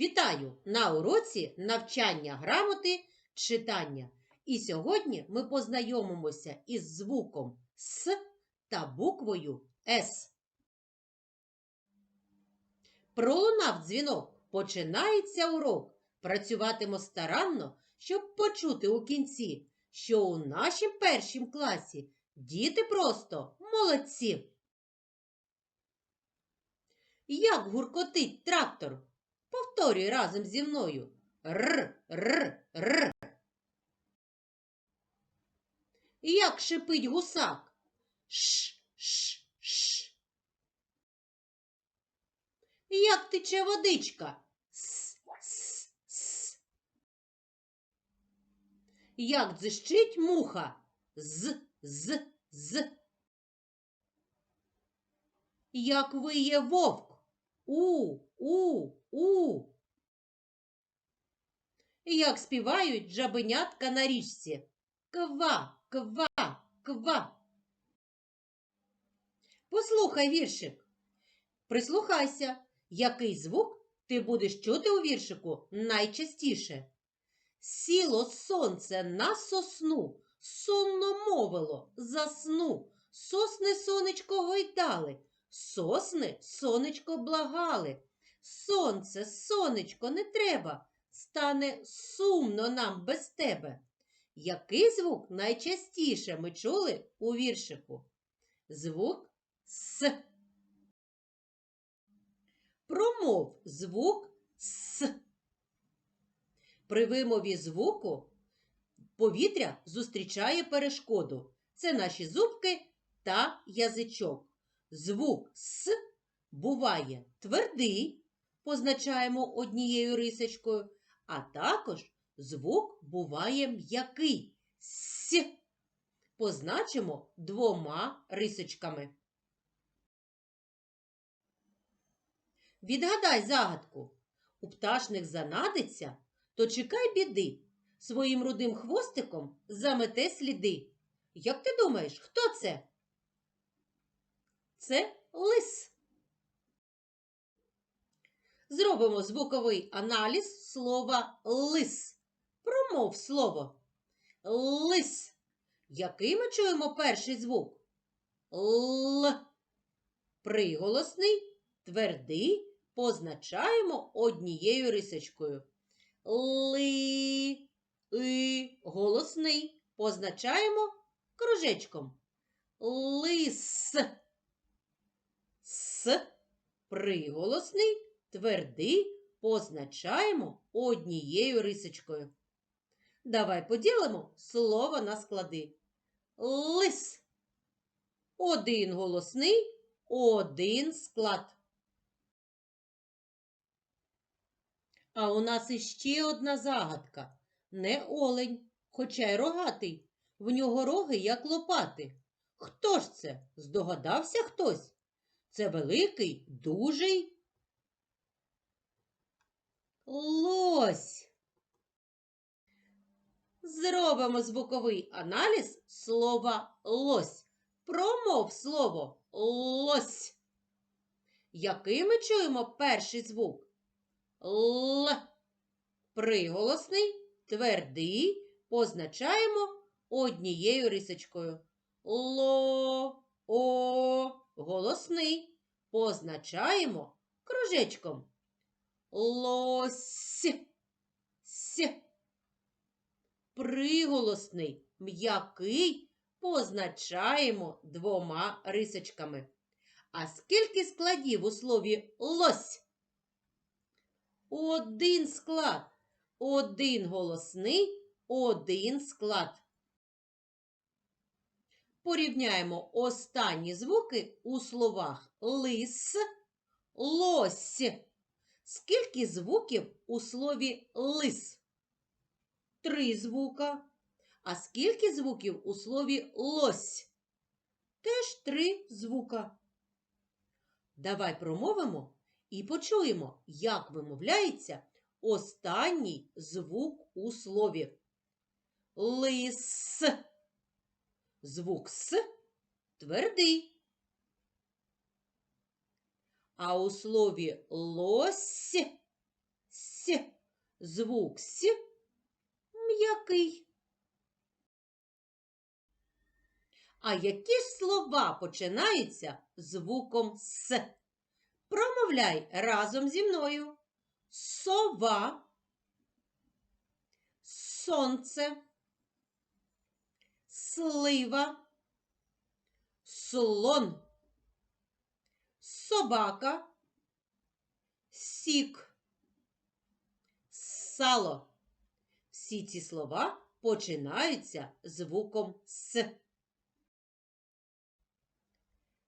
Вітаю на уроці навчання грамоти читання. І сьогодні ми познайомимося із звуком С та буквою С. Пролунав дзвінок. Починається урок. Працюватимо старанно, щоб почути у кінці, що у нашім першім класі діти просто молодці. Як гуркотить трактор? Повторюй разом зі мною. Р, р, р. Як шипить гусак? Ш, ш, ш. Як тече водичка? С, с, с. Як дзищить муха? З, з, з. Як виє вовк? У, у, у. Як співають жабенятка на річці. Ква, ква, ква. Послухай віршик. Прислухайся, який звук ти будеш чути у віршику найчастіше. Сіло сонце на сосну, сонно мовило, засну, сосни сонечко гойдали, сосни сонечко благали. Сонце, сонечко, не треба, стане сумно нам без тебе. Який звук найчастіше ми чули у віршику? Звук С. Промов звук С. При вимові звуку повітря зустрічає перешкоду. Це наші зубки та язичок. Звук С буває твердий, позначаємо однією рисочкою, а також звук буває м'який С. Позначимо двома рисочками. Відгадай загадку. У пташник занадиться, то чекай біди. Своїм рудим хвостиком замете сліди. Як ти думаєш, хто це? Це лис. Зробимо звуковий аналіз слова лис. Промов слово. Лис. Який ми чуємо перший звук? Л. Приголосний, твердий позначаємо однією рисочкою. Ли. И. Голосний позначаємо кружечком. Лис. С. Приголосний, твердий позначаємо однією рисочкою. Давай поділимо слово на склади. Лис. Один голосний, один склад. А у нас іще одна загадка. Не олень, хоча й рогатий. В нього роги, як лопати. Хто ж це? Здогадався хтось? Це великий, дужий лось. Зробимо звуковий аналіз слова лось. Промов слово лось. Який ми чуємо перший звук? Л. Приголосний, твердий позначаємо однією рисочкою. Ло, о, голосний позначаємо кружечком. Лось. С. Приголосний, м'який позначаємо двома рисочками. А скільки складів у слові лось? Один склад. Один голосний, один склад. Порівняємо останні звуки у словах лис, лось. Скільки звуків у слові лис? Три звука. А скільки звуків у слові лось? Теж три звука. Давай промовимо і почуємо, як вимовляється останній звук у слові. Лис. Звук С твердий. А у слові лось С. Звук С м'який. А які слова починаються звуком С? Промовляй разом зі мною. Сова, сонце, слива, слон, собака, сік, сало. Всі ці слова починаються звуком С.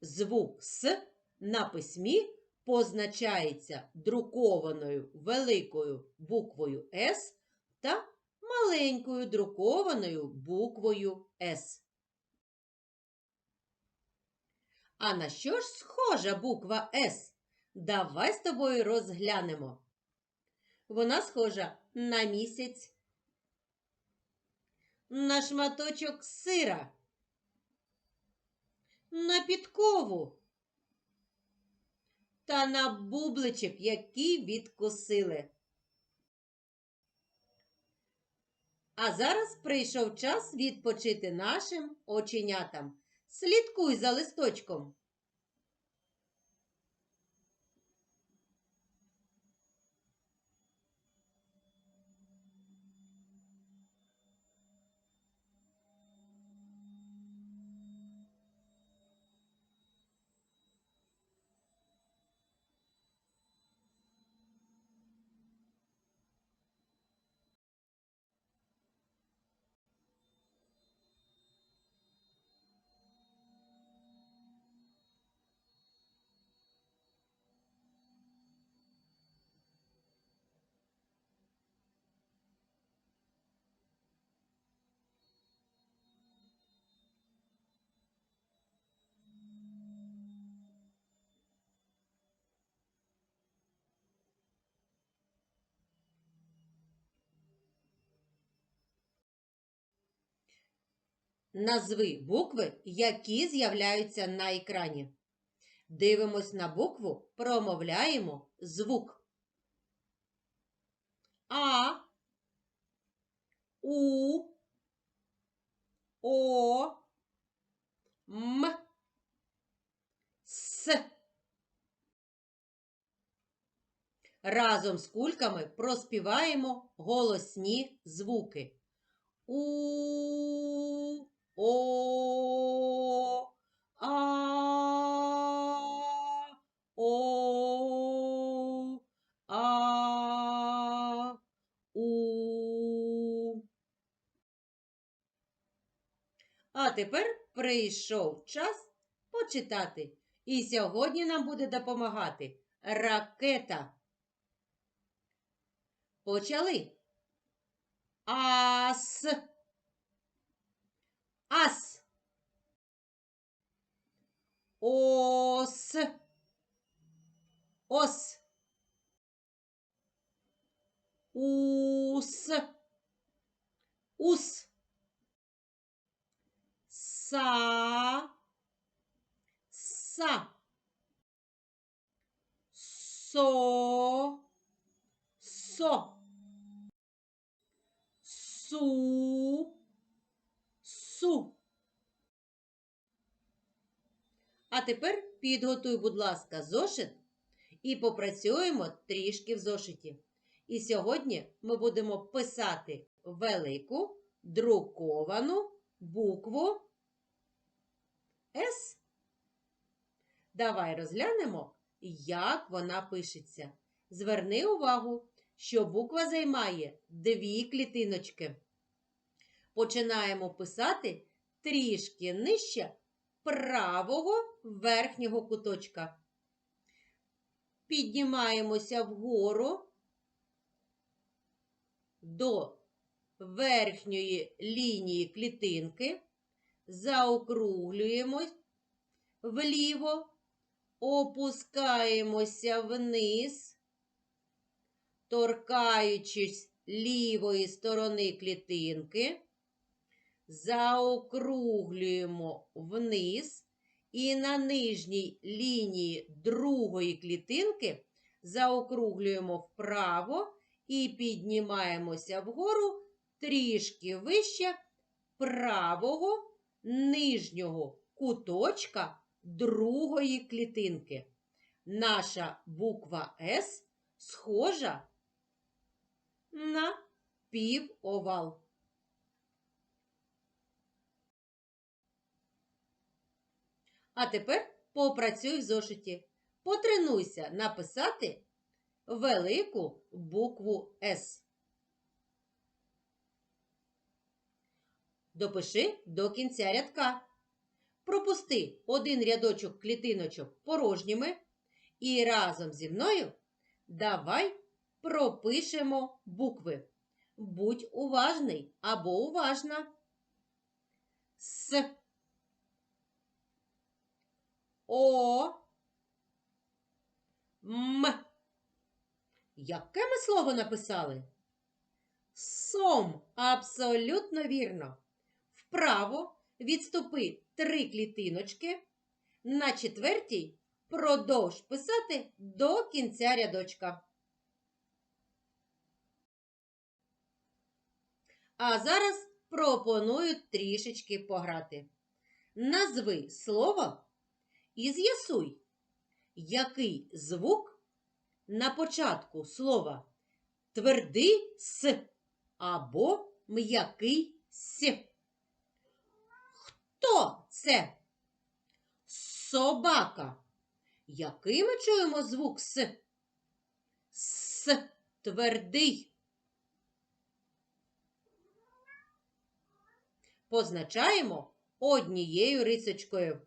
Звук С на письмі позначається друкованою великою буквою С та маленькою друкованою буквою С. А на що ж схожа буква С? Давай з тобою розглянемо. Вона схожа на місяць, на шматочок сира, на підкову та на бубличок, який відкусили. А зараз прийшов час відпочити нашим оченятам. Слідкуй за листочком. Назви букви, які з'являються на екрані. Дивимось на букву, промовляємо звук. А, У, О, М, С. Разом з кульками проспіваємо голосні звуки. У, О, А, О, А, У. А тепер прийшов час почитати. І сьогодні нам буде допомагати ракета. Почали. Ас. as, os, os, os, os, sa, sa, so, so, su, Су. А тепер підготуй, будь ласка, зошит і попрацюємо трішки в зошиті. І сьогодні ми будемо писати велику друковану букву С. Давай розглянемо, як вона пишеться. Зверни увагу, що буква займає дві клітиночки. Починаємо писати трішки нижче правого верхнього куточка. Піднімаємося вгору до верхньої лінії клітинки, заокруглюємось вліво, опускаємося вниз, торкаючись лівої сторони клітинки, заокруглюємо вниз і на нижній лінії другої клітинки заокруглюємо вправо і піднімаємося вгору трішки вище правого нижнього куточка другої клітинки. Наша буква С схожа на півовал. А тепер попрацюй в зошиті. Потренуйся написати велику букву С. Допиши до кінця рядка. Пропусти один рядочок клітиночок порожніми і разом зі мною давай пропишемо букви. Будь уважний або уважна. С. О. М. Яке ми слово написали? Сом. Абсолютно вірно. Вправо відступи три клітиночки. На четвертій продовж писати до кінця рядочка. А зараз пропоную трішечки пограти. Назви слово і з'ясуй, який звук на початку слова твердий с або м'який с. Хто це? Собака. Який ми чуємо звук С? С твердий. Позначаємо однією рисочкою.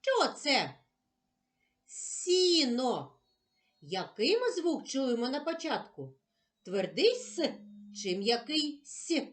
Що це? Сіно. Який ми звук чуємо на початку? Твердий С чи м'який С?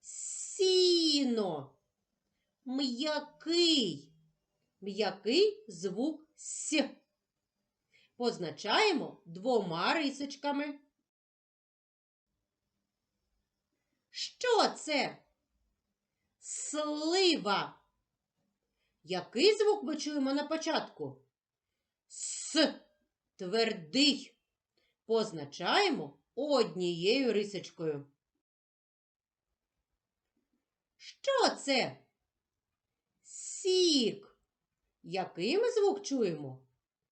Сіно. М'який. М'який звук С. Позначаємо двома рисочками. Що це? Слива. Який звук ми чуємо на початку? С. Твердий. Позначаємо однією рисочкою. Що це? Сік. Який ми звук чуємо?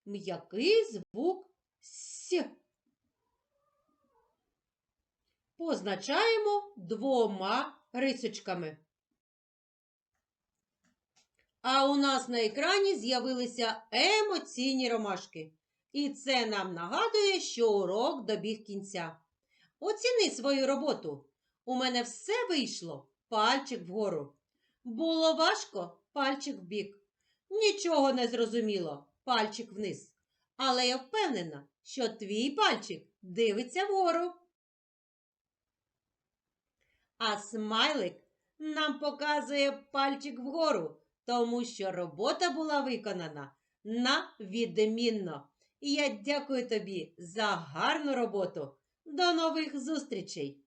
М'який звук С. Позначаємо двома рисочками. А у нас на екрані з'явилися емоційні ромашки. І це нам нагадує, що урок добіг кінця. Оціни свою роботу. У мене все вийшло. Пальчик вгору. Було важко пальчик вбік. Нічого не зрозуміло, пальчик вниз. Але я впевнена, що твій пальчик дивиться вгору. А смайлик нам показує пальчик вгору, тому що робота була виконана на відмінно. І я дякую тобі за гарну роботу. До нових зустрічей!